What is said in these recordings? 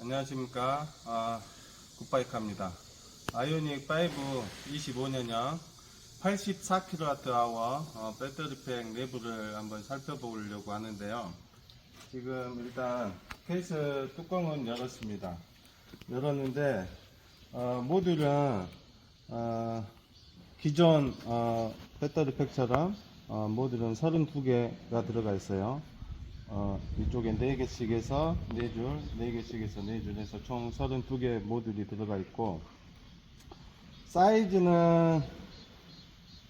안녕하십니까? 아, 굿바이크입니다. 아이오닉 5 25년형 84kWh 어, 배터리팩 내부를 한번 살펴보려고 하는데요. 지금 일단 케이스 뚜껑은 열었습니다. 열었는데 어, 모듈은 어, 기존 어, 배터리팩처럼 어, 모듈은 32개가 들어가 있어요 어, 이쪽에 4개씩 해서 4줄, 4개씩 해서 4줄 해서 총 32개 모듈이 들어가 있고, 사이즈는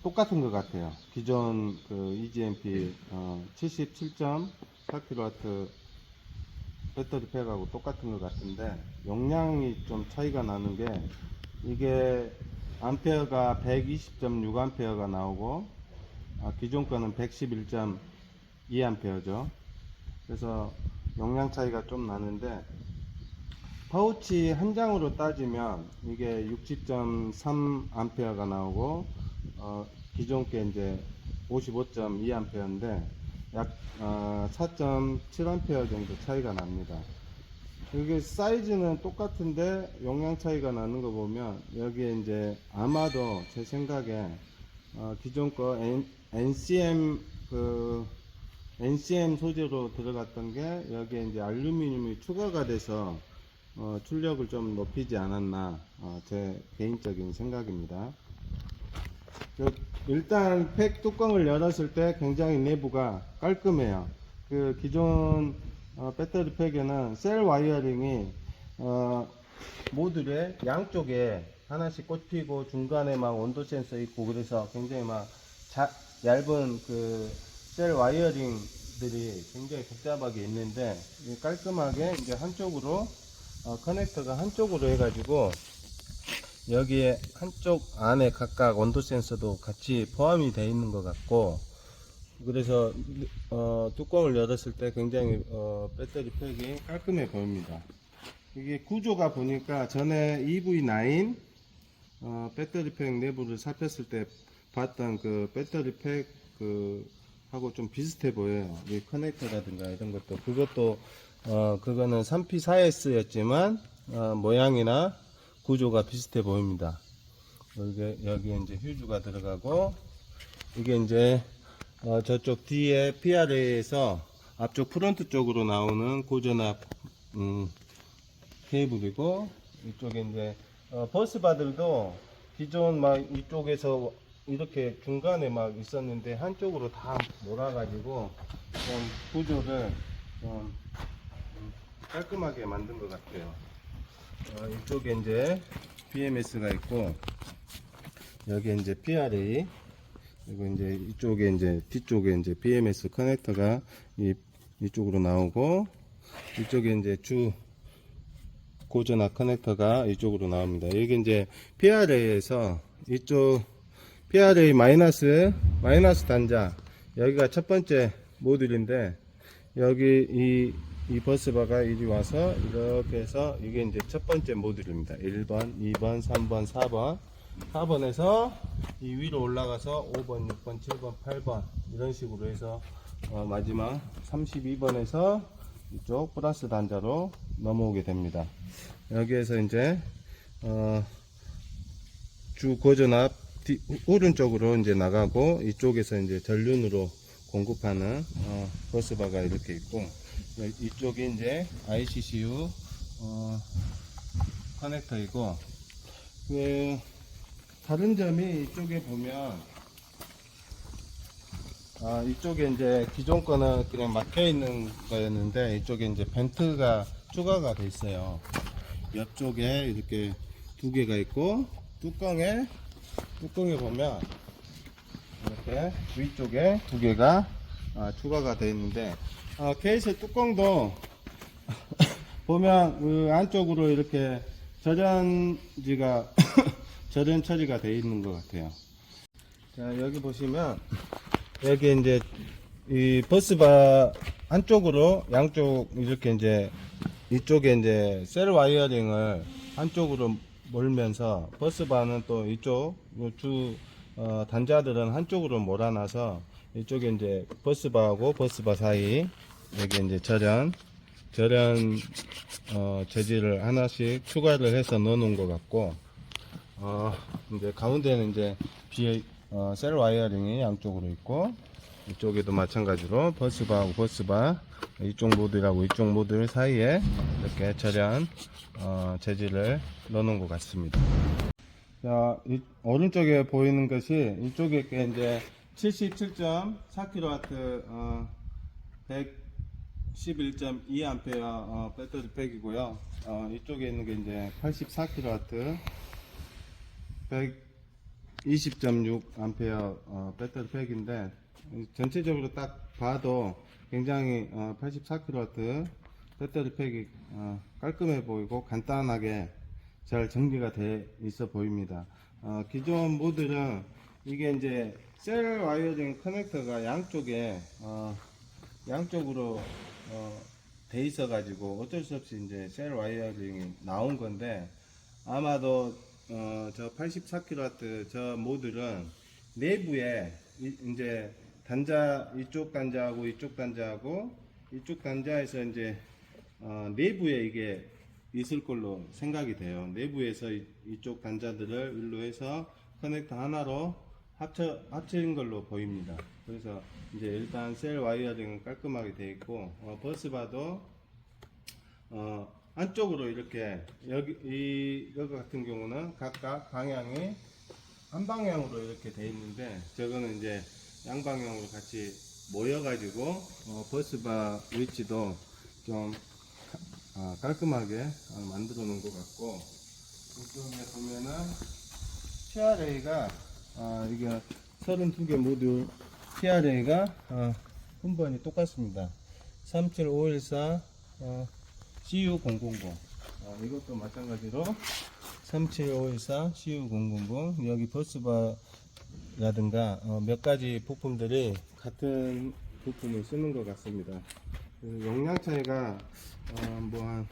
똑같은 것 같아요. 기존 그 EGMP 어, 77.4kW 배터리 팩하고 똑같은 것 같은데, 용량이 좀 차이가 나는 게, 이게 암페어가 120.6A가 나오고, 아, 기존 거는 111.2A죠. 그래서 용량 차이가 좀 나는데 파우치 한 장으로 따지면 이게 60.3A가 나오고 어, 기존 게 이제 55.2A인데 약 어, 4.7A 정도 차이가 납니다. 이게 사이즈는 똑같은데 용량 차이가 나는 거 보면 여기에 이제 아마도 제 생각에 어, 기존 거 N, NCM 그 NCM 소재로 들어갔던 게 여기에 이제 알루미늄이 추가가 돼서 어, 출력을 좀 높이지 않았나 어, 제 개인적인 생각입니다. 그, 일단 팩 뚜껑을 열었을 때 굉장히 내부가 깔끔해요. 그 기존 어, 배터리 팩에는 셀 와이어링이 어, 모듈에 양쪽에 하나씩 꽂히고 중간에 막 온도 센서 있고 그래서 굉장히 막 자- 얇은 그 셀 와이어링들이 굉장히 복잡하게 있는데 깔끔하게 이제 한쪽으로 어, 커넥터가 한쪽으로 해가지고 여기에 한쪽 안에 각각 온도 센서도 같이 포함이 되어 있는 것 같고 그래서 어, 뚜껑을 열었을 때 굉장히 어, 배터리 팩이 깔끔해 보입니다. 이게 구조가 보니까 전에 EV9 어, 배터리 팩 내부를 살폈을 때 봤던 그 배터리 팩그 하고 좀 비슷해 보여요. 이 커넥터라든가 이런 것도 그것도 어 그거는 3P4S였지만 어, 모양이나 구조가 비슷해 보입니다. 여기 여기 이제 휴즈가 들어가고 이게 이제 어, 저쪽 뒤에 PRA에서 앞쪽 프론트 쪽으로 나오는 고전압 음, 케이블이고 이쪽에 이제 어, 버스 바들도 기존 막 이쪽에서 이렇게 중간에 막 있었는데 한쪽으로 다 몰아가지고 좀 구조를 좀 음, 깔끔하게 만든 것 같아요. 어, 이쪽에 이제 BMS가 있고 여기 이제 PRA 그리고 이제 이쪽에 이제 뒤쪽에 이제 BMS 커넥터가 이 이쪽으로 나오고 이쪽에 이제 주 고전압 커넥터가 이쪽으로 나옵니다. 여기 이제 PRA에서 이쪽 PRA 마이너스 마이너스 단자 여기가 첫 번째 모듈인데 여기 이, 이 버스바가 이리 와서 이렇게 해서 이게 이제 첫 번째 모듈입니다. 1번, 2번, 3번, 4번 4번에서 이 위로 올라가서 5번, 6번, 7번, 8번 이런 식으로 해서 어, 마지막 32번에서 이쪽 플러스 단자로 넘어오게 됩니다. 여기에서 이제 어, 주 고전압 뒤- 오른쪽으로 이제 나가고 이쪽에서 이제 전륜으로 공급하는 어, 버스바가 이렇게 있고 여- 이쪽이 이제 ICCU 어, 커넥터이고 그 다른 점이 이쪽에 보면 아, 이쪽에 이제 기존 거는 그냥 막혀 있는 거였는데 이쪽에 이제 벤트가 추가가 돼 있어요. 옆쪽에 이렇게 두 개가 있고 뚜껑에 뚜껑에 보면 이렇게 위쪽에 두 개가 아, 추가가 되어 있는데 어, 케이스 뚜껑도 보면 그 안쪽으로 이렇게 절연지가 절연 처리가 되어 있는 것 같아요. 자 여기 보시면 여기 이제 이 버스바 한쪽으로 양쪽 이렇게 이제 이쪽에 이제 셀 와이어링을 한쪽으로 몰면서 버스바는 또 이쪽 주 어, 단자들은 한쪽으로 몰아놔서 이쪽에 이제 버스바하고 버스바 사이 여기 이제 절연 절연 어, 재질을 하나씩 추가를 해서 넣어 놓은 것 같고 어, 이제 가운데는 이제 비에 어, 셀 와이어링이 양쪽으로 있고 이쪽에도 마찬가지로 버스바하고 버스바 이쪽 모듈하고 이쪽 모듈 사이에 이렇게 절연 어, 재질을 넣어 놓은 것 같습니다. 자, 이, 오른쪽에 보이는 것이 이쪽에 게 이제 77.4kW 어, 111.2A 어, 배터리 팩이고요. 어, 이쪽에 있는 게 이제 84kW 120.6A 어, 배터리 팩인데 이 전체적으로 딱 봐도 굉장히 어, 84kW 배터리 팩이 어, 깔끔해 보이고 간단하게 잘 정리가 돼 있어 보입니다. 어, 기존 모델은 이게 이제 셀 와이어링 커넥터가 양쪽에 어, 양쪽으로 어, 돼 있어 가지고 어쩔 수 없이 이제 셀 와이어링이 나온 건데 아마도 어, 저 84kW 저 모듈은 내부에 이, 제 단자 이쪽 단자하고 이쪽 단자하고 이쪽 단자에서 이제 어, 내부에 이게 있을 걸로 생각이 돼요. 내부에서 이, 이쪽 단자들을 일로 해서 커넥터 하나로 합쳐 합친 걸로 보입니다. 그래서 이제 일단 셀 와이어링은 깔끔하게 되어 있고 어, 버스바도 어, 안쪽으로 이렇게 여기 이 여기 같은 경우는 각각 방향이 한 방향으로 이렇게 돼 있는데 저거는 이제 양방향으로 같이 모여가지고 어, 버스바 위치도 좀 아, 깔끔하게 어, 만들어 놓은 것 같고 이쪽에 보면은 PRA가 아, 이게 32개 모듈 PRA가 어, 분번이 똑같습니다. 37514 어, CU000 어, 이것도 마찬가지로 37514 CU000 여기 버스바라든가 어, 몇 가지 부품들이 같은 부품을 쓰는 것 같습니다. 그 용량 차이가 어, 뭐한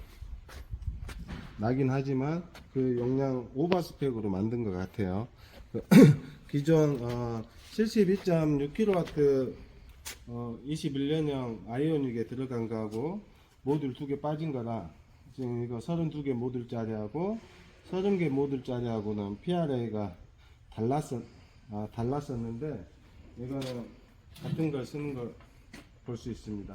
나긴 하지만 그 용량 오버 스펙으로 만든 것 같아요. 그 기존 어, 72.6kW 어, 21년형 아이오닉에 들어간 거하고 모듈 두 개 빠진 거라 지금 이거 32개 모듈짜리하고 30개 모듈짜리하고는 PRA가 달랐었, 아, 달랐었는데 이거는 같은 걸 쓰는 걸 볼 수 있습니다.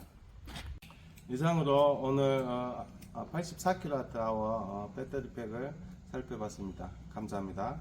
이상으로 오늘 어, 84kWh 배터리 팩을 살펴봤습니다. 감사합니다.